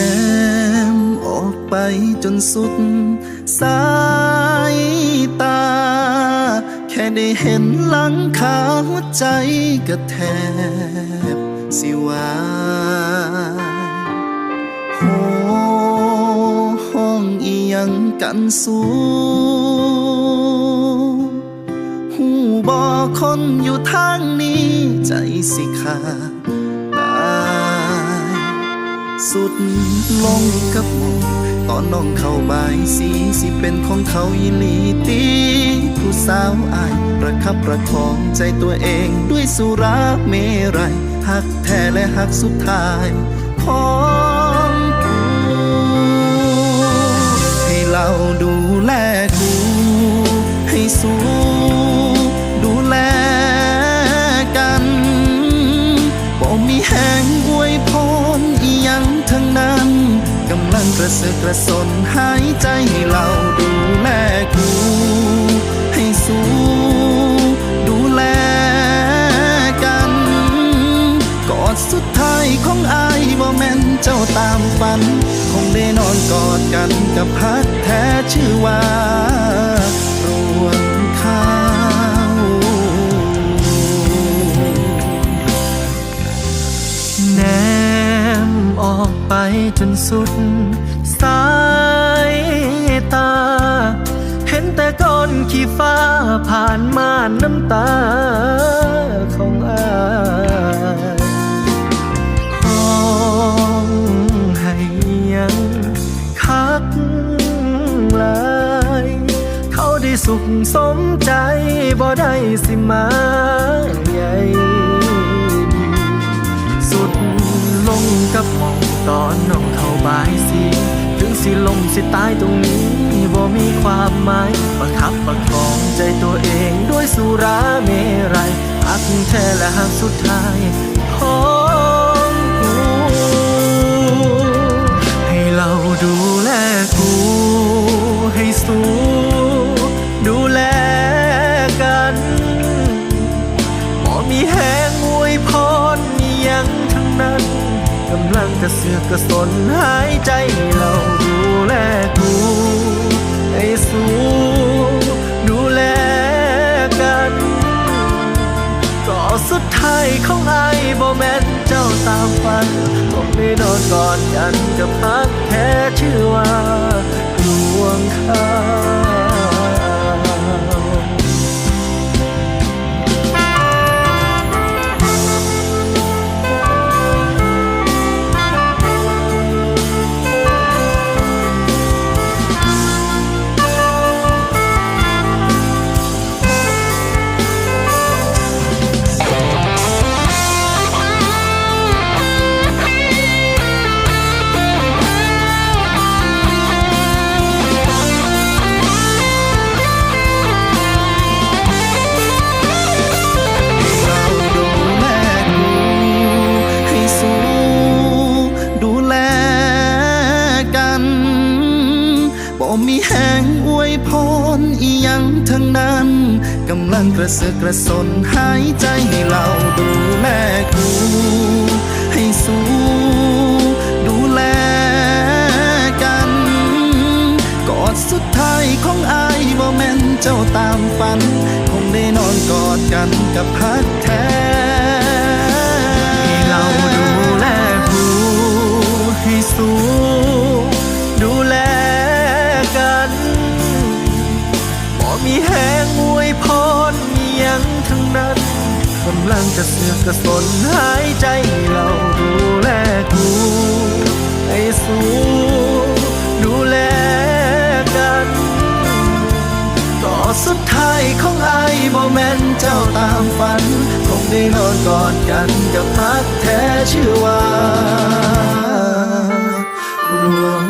้มออกไปจนสุด สายตา แค่ได้เห็นหลังคาหัวใจก็แทบสิวายโหห้องอีหยังกันสูหูบอคนอยู่ทางนี้ใจสิขาด สุดลงกับหมองตอนน้องเข้าบายสีสิเป็นของเขาอีหลีตีผู้สาวอายประคับประคองใจตัวเองด้วยสุราเมรัยหักแท้และหักสุดท้ายของกูให้เรา ระเสือกระสนหายใจให้เราดูแลกูให้สู้ดูแลกันกอดสุดท้ายของอายบ่แม่นเจ้าตามฝัน คงได้นอนกอดกันกับพักแท้ชื่อว่า จนสุด สายตา เห็นแต่ก้อนขี้ฟ้าผ่านม่านน้ำตาของอายห้องให้ยังคักหลายเขาได้สุขสมใจบ่ได้สิมาใหญ่ อนน้องเข้าบายสีถึงสิลมสิตายตรงนี้บ่มีความหมายประคับประคองใจตัวเองด้วยสุราเมรัยหักแท้และหักสุดท้าย กำลังกระเสือกกระสนหายใจเราดูแลกูให้สู้ดูแลกันก็สุดท้ายของไอ้บ่แม่นเจ้าตามฝันต้องได้นอนกอดกันกับพักแท้ชื่อว่าดวงข้าวเรา บ่มีแหงอวยพรอียังทั้งนั้นกำลังกระเสือกกระสนหายใจให้เราดูแลกูให้สู้ดูแลกัน กอดสุดท้ายของอายบ่แม่นเจ้าตามฝัน คงได้นอนกอดกันกับพักแท้ให้เราดูแลกูให้สู้ มีแหงอวยพรมียังทั้งนั้นกำลังจะเสือกกระสนหายใจเราดูแลกูให้สู้ดูแลกันก็สุดท้ายของไอ้บ่แม่นเจ้าตามฝัน คงได้นอนกอดกันกับพักแท้ชื่อว่า รวม